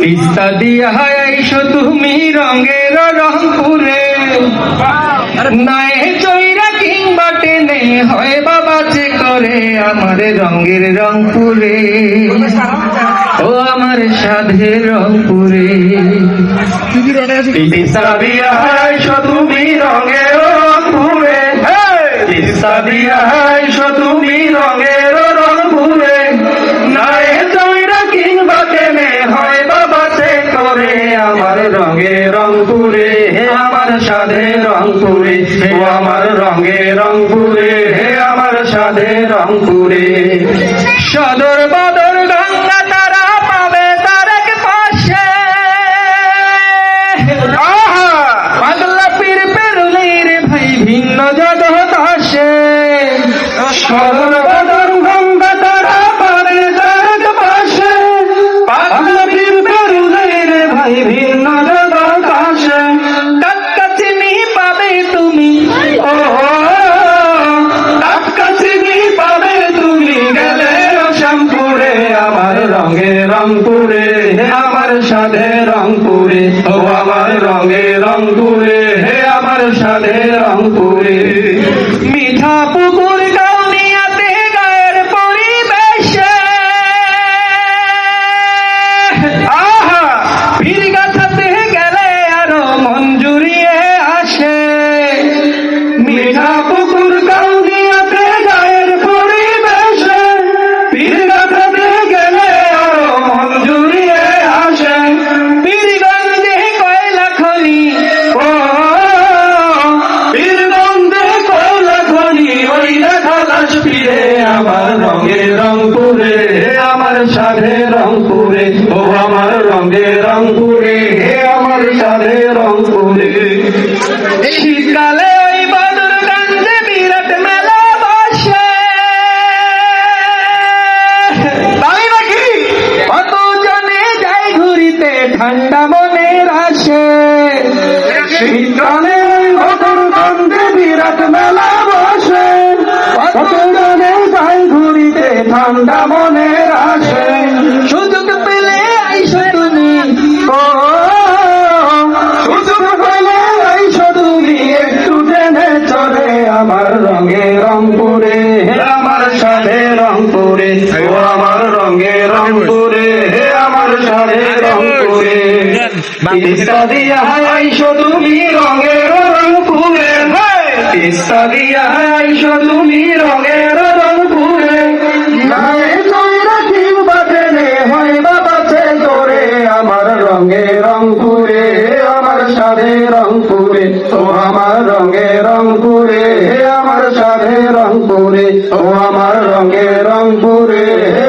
তিস্তা দিয়া আইসো তুমি রঙের রংপুরে। নাই চৈরা কিংবা টেনে, হয় বাবা যে করে আমার রঙের রংপুরে। ও আমার সাধে রংপুরে। তিস্তা দিয়া আইসো তুমি রঙের রংপুরে। তিস্তা দিয়া আইসো রঙে রংপুরে হে আমার সাধে রংপুরে। সাধে রংপুরে ও আমার রঙে রংপুরে হে আমার সাধে রংপুরে আমার রঙে রংপুরে আমার সাধে রংপুরে ও আমার রঙে রংপুরে আমার সাধে রংপুরে ঠান্ডা মনের আসে সুযোগ পেলে আইসো তুমি। সুযোগ পেলে আইসো তুমি। একটু টেনে চলে আমার রঙে রংপুরে। আমার সাধে রংপুরে। ও, আমার রঙে রংপুরে। হে আমার সাধে রংপুরে। তিস্তা দিয়া আইসো তুমি রঙের রংপুরে। তিস্তা দিয়া আইসো তুমি রঙের রংপুরে। আমার রঙে রংপুরে হে আমার সাধে রংপুরে ও আমার রঙে রংপুরে হে